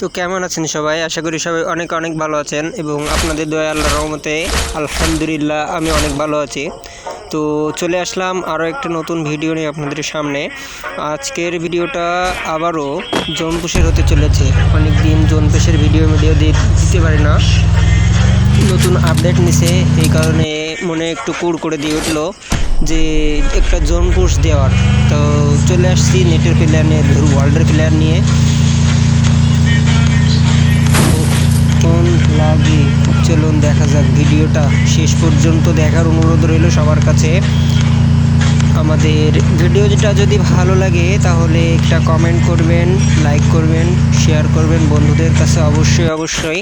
তো কেমন আছেন সবাই? আশা করি সবাই অনেক অনেক ভালো আছেন এবং আপনাদের দয়া আল্লাহ রহমতে আলহামদুলিল্লাহ আমি অনেক ভালো আছি। তো চলে আসলাম আরও একটা নতুন ভিডিও নিয়ে আপনাদের সামনে। আজকের ভিডিওটা আবারও জোনপুষের হতে চলেছে। অনেক দিন জোনপুষের ভিডিও ভিডিও দিতে পারি না। নতুন আপডেট নিছে, এই কারণে মনে একটু কুড় করে দিয়ে উঠল যে একটা জোন পুশ দেওয়ার। তো চলে আসছি নেটের প্লেয়ার নিয়ে ওয়ার্ল্ডের প্লেয়ার নিয়ে। কোন লাগে? চলুন দেখা যাক, ভিডিওটা শেষ পর্যন্ত দেখার অনুরোধ রইল সবার কাছে। আমাদের ভিডিওটা যদি ভালো লাগে, তাহলে একটা কমেন্ট করবেন লাইক করবেন শেয়ার করবেন বন্ধুদের কাছে অবশ্যই অবশ্যই।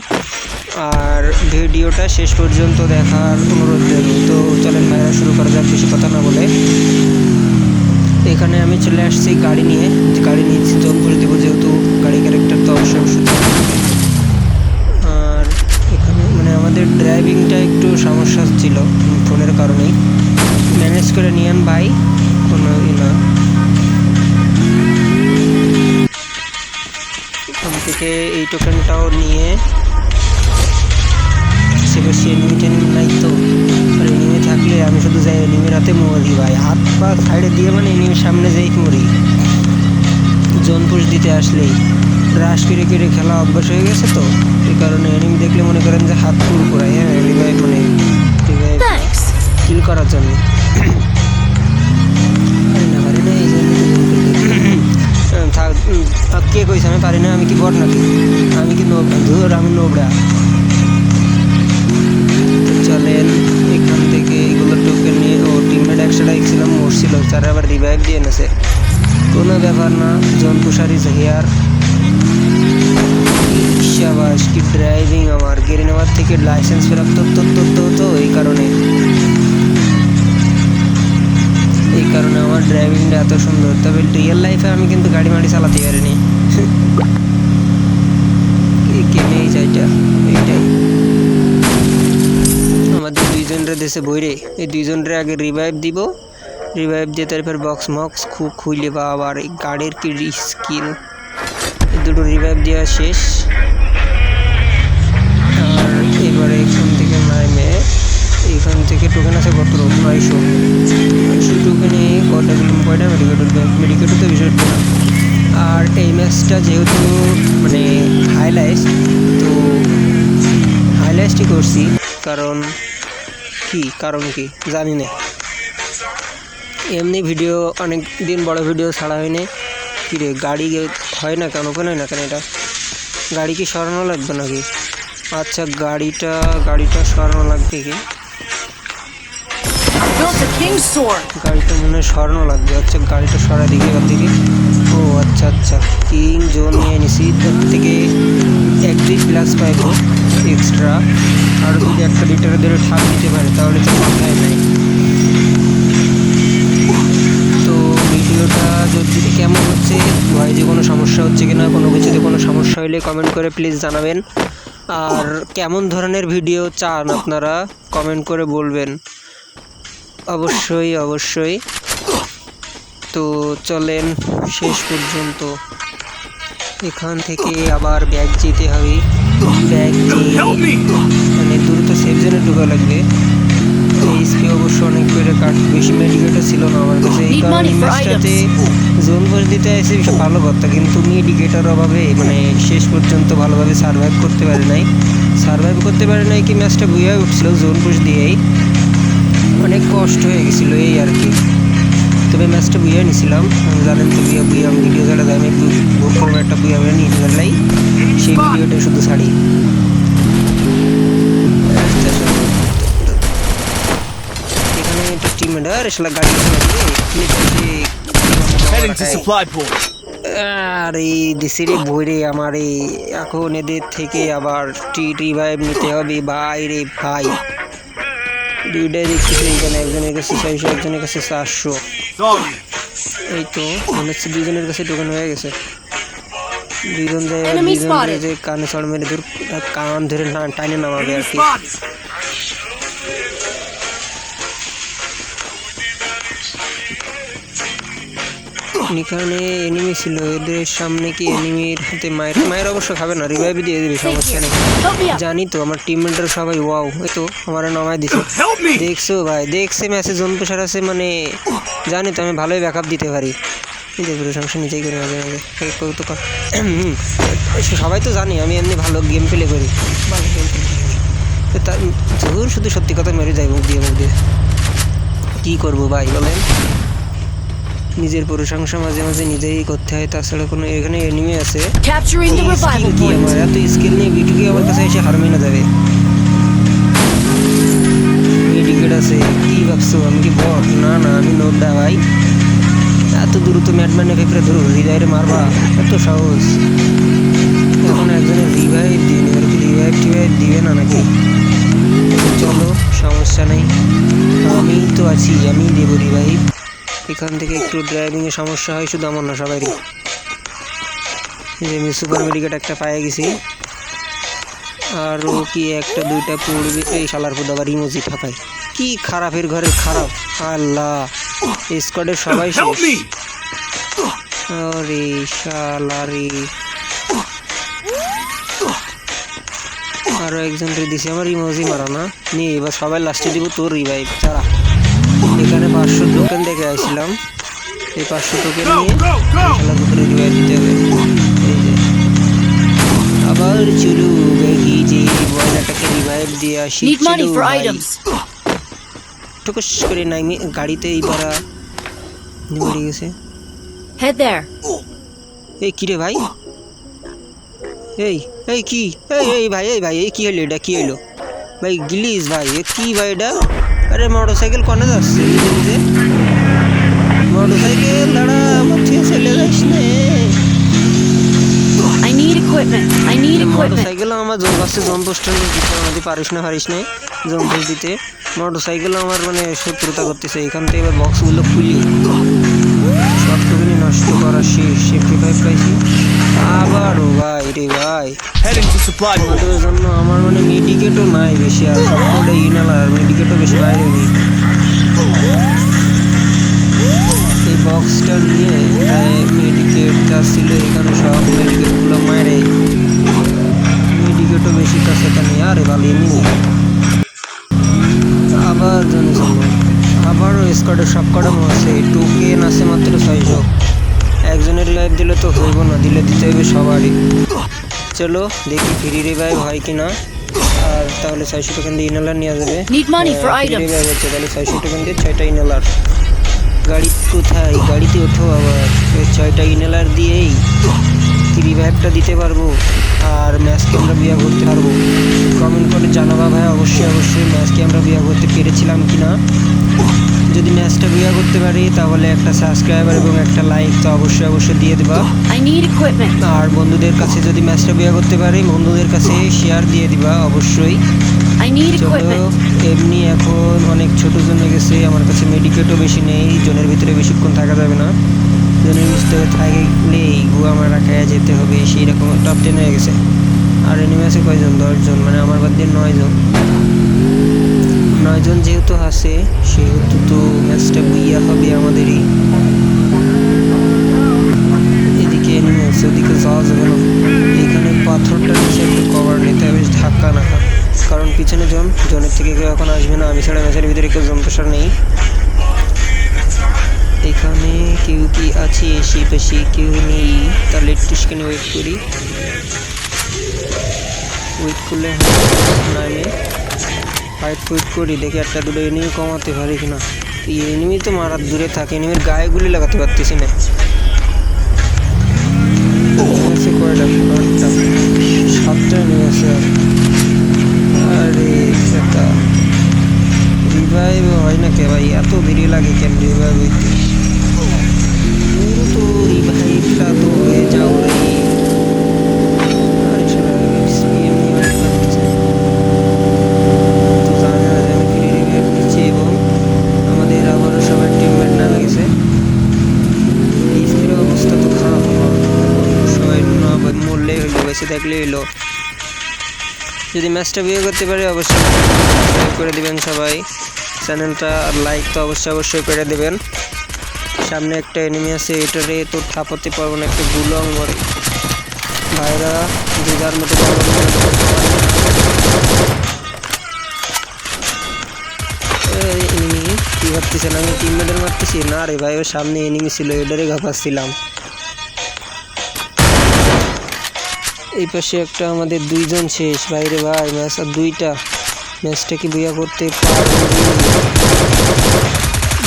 আর ভিডিওটা শেষ পর্যন্ত দেখার অনুরোধ রইল। তো চলেন ভাইরা শুরু করা যাক, বেশি কথা না বলে। এখানে আমি চলে আসছি গাড়ি নিয়ে। গাড়ি নিয়েছি জঙ্গল দেবো যেহেতু গাড়ি ক্যারেক্টার তো অবশ্যই অবশ্যই থাকবে। আর এখানে মানে আমাদের ড্রাইভিংটা একটু সমস্যা ছিল ফোনের কারণেই। ম্যানেজ করে নিয়েন ভাই, কোনো ই না। থেকে এই টোকেনটাও নিয়ে সে বসে এনিমি নাই তো। আর এনিমি থাকলে আমি শুধু যাই এনিমির হাতে মরি ভাই। হাত পা সাইডে দিয়ে মানে এনিমির সামনে যাই মরি। জোনপুষ দিতে আসলেই। রাশ কেড়ে কেড়ে খেলা অভ্যাস হয়ে গেছে তো এই কারণে এনিমি দেখলে মনে করেন যে হাত ফুল করাই হ্যাঁ রিভাইভ মানে রিভাইভ. কিল করার জন্য। না না থাক কে কইছে আমি পারি না আমি কি বট নাকি আমি কি নোবড়া ধুর আমি নোবড়া তুষারি হেয়ার শাবাস কি ড্রাইভিং আমার গেড়ে নেওয়ার থেকে লাইসেন্স প্রাপ্ত তো তো তো তো এই কারণে এই কারণে আমার ড্রাইভিংটা এত সুন্দর তবে রিয়েল লাইফে আমি কিন্তু গাড়ি মাড়ি চালাতে পারিনি গেমে এই চাইটা এইটাই আমাদের দুইজনরে দেশে বইরে এই দুইজনরে আগে রিভাইভ দিব রিভাইভ দিয়ে তারপর বক্স মক্স খুব খুইলে বা আবার গাড়ির কি স্কিল দুটো রিভাইভ দেওয়া শেষ। আর এবারে এখান থেকে নামে এখান থেকে টোকেন আছে কত নয়শো নয়শো টোকেনে কটা দিলাম কয়টা? মেডিকেট মেডিকেট তো বিষয় না আর এই ম্যাচটা যেহেতু মানে হাইলাইট তো হাইলাইটই করছি। কারণ কি? কারণ কি? জানি না। এমনি ভিডিও অনেক দিন বড় ভিডিও ছাড়া হয়নি। কী রে গাড়ি হয় না কেন? ওপেন হয় না কেন এটা? গাড়ি কি সরানো লাগবে নাকি? আচ্ছা গাড়িটা গাড়িটা সরানো লাগবে কি. গাড়িটা মনে হয় সরানো লাগবে। আচ্ছা গাড়িটা সরা দিকে এবার দিকে ও আচ্ছা আচ্ছা। কিং জোন নিয়ে নিছি তার থেকে একটি প্লাস পাইবো এক্সট্রা আর যদি একটা লিটারের ধরে ঠাপ দিতে পারে তাহলে তো মাথায় নাই। যদি কেমন হচ্ছে ভয়েসে কোনো সমস্যা হচ্ছে কি না কোনো কিছুতে কোনো সমস্যা হলে কমেন্ট করে প্লিজ জানাবেন। আর কেমন ধরনের ভিডিও চান আপনারা কমেন্ট করে বলবেন। অবশ্যই অবশ্যই। তো চলেন শেষ পর্যন্ত। এখান থেকে আবার ব্যাগ যেতে হবে। ব্যাগ মানে দ্রুত সেফ জোনে ঢোকা লাগবে। এইচপি অবশ্য অনেক করে কাট বেশি মেডিকেটও ছিল না। আমার কাছে এই কারণে ম্যাচটাতে জোন বস দিতে সব ভালো কথা। কিন্তু মেডিকেটার অভাবে মানে শেষ পর্যন্ত ভালোভাবে সার্ভাইভ করতে পারে নাই। সার্ভাইভ করতে পারে নাই কি ম্যাচটা বুঝে উঠছিল জোন পুশ দিয়েই। অনেক কষ্ট হয়ে গেছিল এই আর কি। তবে ম্যাচটা বুঝে নিছিলাম। জানেন তো বুঝে আমি ভিডিও ছাড়া আমি বুক করব একটা বুঝে আমরা নিয়ে সেই ভিডিওটা শুধু ছাড়ি। টিম মেডার এসলা গাড়ি Heading to supply point. আর এই দেশের বইরে আমার এই এখন এদের থেকে আবার টি রিভাইভ নিতে হবে। ভাই রে ভাই। দুইটাই দেখতেছি এখানে একজনের কাছে ছয়শো একজনের কাছে চারশো. এই তো মনে হচ্ছে দুজনের কাছে টোকেন হয়ে গেছে। দুইজন যে কানে চড় মেরে ধর কান ধরে না টাইনে নামাবে আর কি। এখানে এনিমি ছিল এদের সামনে কি এনিমির হাতে মায়ের মায়ের অবশ্য খাবে না রিভাইভ দিয়ে দিবে সমস্যা নেই. জানি তো আমার টিম টিমমেটরা সবাই ওয়াও এই তো আমার নামায় দিছে। দেখছ ভাই দেখছে ম্যাচে জোন প্রেশার আছে মানে জানি তো আমি ভালোই ব্যাকআপ দিতে পারি। নিজের প্রশংসা নিজেই করে মাঝে মাঝে তো কর। সবাই তো জানি আমি এমনি ভালো গেম প্লে করি। ভালো গেম প্লে তার জোর শুধু সত্যি কথা মেরে যাই মুখ দিয়ে মুখ দিয়ে। কী করব ভাই বলেন? নিজের প্রশংসা মাঝে মাঝে নিজেই করতে হয় তাছাড়া কোনো এখানে এনিমি আছে। আমার? এত স্কিল নিয়ে বিটুকে আমার কাছে এসে হার মেনে যাবে মেডিকেট আছে কি ভাবছ? আমি কি বট না না আমি নোডা ভাই। এত দ্রুত ম্যাটম্যানে পেপরে ধরো হৃদয়ের মারবা এত সাহস। এখন একজনের রিভাইভ দিন এবার কি রিভাইভ টিভাইভ দিবে না নাকি? চলো সমস্যা নেই। আমি তো আছি আমি দেবো রিভাইভ এখান থেকে একটু ড্রাইভিংয়ে সমস্যা হয় শুধু আমার না সবারই। যে আমি সুপার মেডিকেট একটা পায়ে গেছি। আর ও কি একটা দুইটা পড়বে এই শালার পুদ আবার ইমোজি থাকায় কি খারাপের ঘরে খারাপ? আল্লাহ স্কোয়াডের সবাই Help শেষ me! আরে শালা রে। আরও একজন রে দিছি আমার ইমোজি মারা না নে এবার সবাই লাস্টে দিব তোর রিভাইভ এখানে পাঁচশো টোকেন দেখে আসছিলাম এই পাঁচশো টোকেন নিয়ে! খেলার ভিতরে রিভাইভ দিতে হবে। এই যে। আবার চলু দেখি যে বয়লাটাকে রিভাইভ দিয়ে আসি. টুকুস করে নামি গাড়িতে এইবার মরে গেছে. এই কি রে ভাই? এই এই কি? এই এই ভাই এই ভাই এই কি হলো এটা? কি হলো? ভাই গ্লিজ ভাই কি ভাই এটা? আরে মোটর সাইকেল কনে যাচ্ছে? নিজে নিজে মোটর সাইকেল দাঁড়া থেকে চলে যাস না। I need equipment. I need equipment. আমার জোন কাছে জোন পোস্টার দিতে আমাদের পারিস না পারিস না জোন পোস্ট দিতে। মোটর সাইকেল আমার মানে শত্রুতা করতেছে এখান থেকে এবার বক্সগুলো খুলি। সবটুকুনি নষ্ট করা শেষ সেফটি ফাইভ পাইছি। আবারও ভাই রে ভাই। জন্য আমার মানে মেডিকেটও নাই বেশি আর সবকটা ইনালার মেডিকেটও বেশি বাইরে নেই। এই বক্সটা নিয়ে মেডিকেট যা ছিল এখানে সব মেডিকেটগুলো মারে। মেডিকেটও বেশি তা নেই আরে ভালো এমনি। আবার জনসংখ্য আবারও স্কোয়াডের সব কটা আছে টোকেন আছে মাত্র একজনের রিভাইভ দিলে তো হইব না দিলে দিতে হবে সবারই। চলো দেখি ফ্রি রিভাইভ হয় কি না আর তাহলে ছয়শো টোকেন দিয়ে ইনহেলার নেওয়া যাবে. রিভাইভ হচ্ছে তাহলে ছয়শো টোকেন দিয়ে ছয়টা ইনহেলার গাড়ি কোথায়? গাড়িতে ওঠো আবার। ছয়টা ইনহেলার দিয়েই রিভাইভটা দিতে পারব? আর ম্যাচকে আমরা বিয়া করতে পারব। কমেন্ট করে জানাবা ভাই অবশ্যই অবশ্যই ম্যাচকে আমরা বিয়া করতে পেরেছিলাম কি না যদি ম্যাচটা বিয়া করতে পারি তাহলে একটা সাবস্ক্রাইবার এবং একটা লাইক তো অবশ্যই অবশ্যই দিয়ে দেবা. আর বন্ধুদের কাছে যদি ম্যাচটা বিয়ে করতে পারি বন্ধুদের কাছে শেয়ার দিয়ে দিবা অবশ্যই। এমনি এখন অনেক ছোট জনে গেছে আমার কাছে মেডিকেটও বেশি নেই জনের ভিতরে বেশিক্ষণ থাকা যাবে না। জনের ভিতরে থাকলেই গুয়া মারা খাইয়া যেতে হবে সেই রকম টপ টেন হয়ে গেছে। আর এনিমে আছে কয়জন? দশজন মানে আমার বাদ দিয়ে নয়জন। নয়জন যেহেতু আছে, সেহেতু তো ম্যাচটা বুইয়া হবে আমাদেরই। এদিকে ওদিকে যাওয়া যাবে না। এখানে পাথরটা নিচে একটু কভার নিতে হবে ধাক্কা না কারণ পিছনে জন, জনের থেকে কেউ এখন আসবে না, আমি ছাড়া ম্যাচের ভিতরে কেউ জন প্রেশার নেই। এখানে কেউ কি আছে সে পাশে কেউ নেই। তাহলে একটু সেখানে ওয়েট করি। ওয়েট করলে নামে ফাইট ফুইট করি, দেখি একটা দুটো এনিমি কমাতে পারি কিনা। এই এনিমি তো মারার দূরে থাকে এনিমির গায়ে গুলি লাগাতে পারতেছি না। আরে হয় না কে ভাই? এত দেরি লাগে কেন তো হয়ে যাও রে থাকলেই হইল যদি ম্যাচটা বিয়ে করতে পারি, অবশ্যই সাবস্ক্রাইব করে দিবেন সবাই। চ্যানেলটা আর লাইক তো অবশ্যই অবশ্যই করে দেবেন। সামনে একটা এনিমি আছে, এটারে তো থাপাতে পারব না, একটা গুলং মরে ভাইরা দিদার মতো এনিমি কি ভাবতেছেন? আমি টিমমেটের মারতেছি? না রে ভাই, ওর সামনে এনিমি ছিল, এটারে ঘাপাচ্ছিলাম। এই পাশে একটা আমাদের দুইজন শেষ। বাইরে ভাই ম্যাচ আর দুইটা। ম্যাচটা কি বুয়া করতে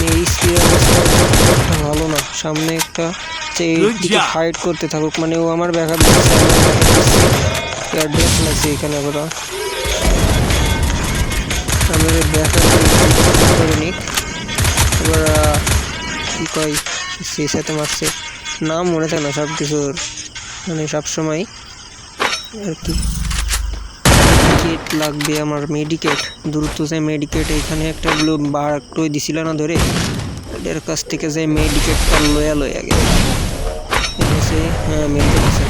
এই ভালো না। সামনে একটা. ফাইট করতে থাকুক মানে ও আমার ব্যাকআপ দিচ্ছে অ্যাড্রেস লাগছে এখানে আবার। আমার ব্যাকআপ করে নিক। এবার আহ, কয় সেই সাথে মারছে। নাম মনে থাকে না সব কিছুর মানে সবসময় আর কি মেডিকেট লাগবে আমার মেডিকেট দ্রুত যাই মেডিকেট এখানে একটা ব্লু বার করে দিছিল না ধরে এদের কাছ থেকে যাই মেডিকেটটা লয়া আগে এসে হ্যাঁ মেডিকেট আছে।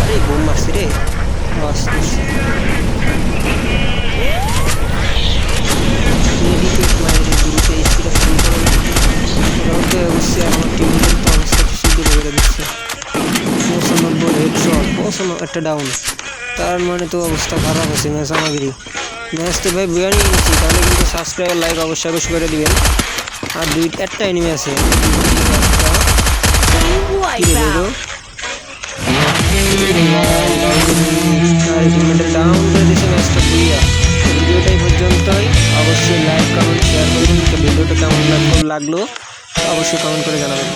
আরে রে। আমার দিচ্ছে। পঁচানব্বই হেডশট পঁচান্ন একটা ডাউন তার মানে তো অবস্থা খারাপ আছে ম্যাচ আমাদেরই ম্যাচ তো ভাই বুয়া নিয়ে নিচ্ছি তাহলে কিন্তু সাবস্ক্রাইব লাইক অবশ্যই অবশ্যই করে দিবেন। আর দুই, একটা এনিমি আছে। অবশ্যই শেয়ার লাগল অবশ্যই কমেন্ট করে জানাবেন।